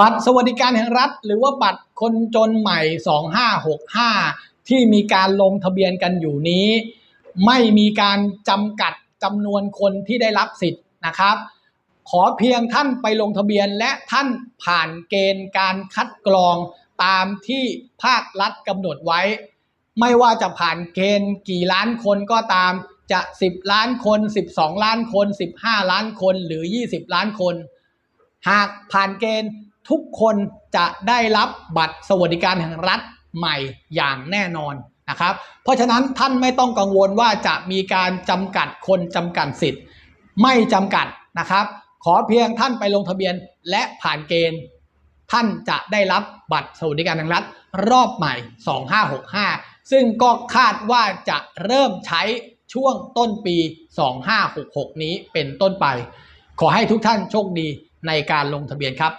บัตรสวัสดิการแห่งรัฐ หรือว่าบัตรคนจนใหม่ 2565 ที่มีการลงทะเบียนกันอยู่นี้ ไม่มีการจำกัดจำนวนคนที่ได้รับสิทธิ์นะครับ ขอเพียงท่านไปลงทะเบียนและท่านผ่านเกณฑ์การคัดกรองตามที่ภาครัฐกำหนดไว้ ไม่ว่าจะผ่านเกณฑ์กี่ล้านคนก็ตามจะ 10 ล้านคน 12 ล้านคน 15 ล้านคนหรือ 20 ล้านคน หากผ่านเกณฑ์ ทุกคนจะได้รับบัตรสวัสดิการแห่งรัฐใหม่อย่างแน่นอนนะครับ เพราะฉะนั้นท่านไม่ต้องกังวลว่าจะมีการจำกัดคนจำกัดสิทธิ์ ไม่จำกัดนะครับ ขอเพียงท่านไปลงทะเบียนและผ่านเกณฑ์ ท่านจะได้รับบัตรสวัสดิการแห่งรัฐรอบใหม่ 2565 ซึ่งก็คาดว่าจะเริ่มใช้ช่วงต้นปี 2566 นี้เป็นต้นไป ขอให้ทุกท่านโชคดีในการลงทะเบียนครับ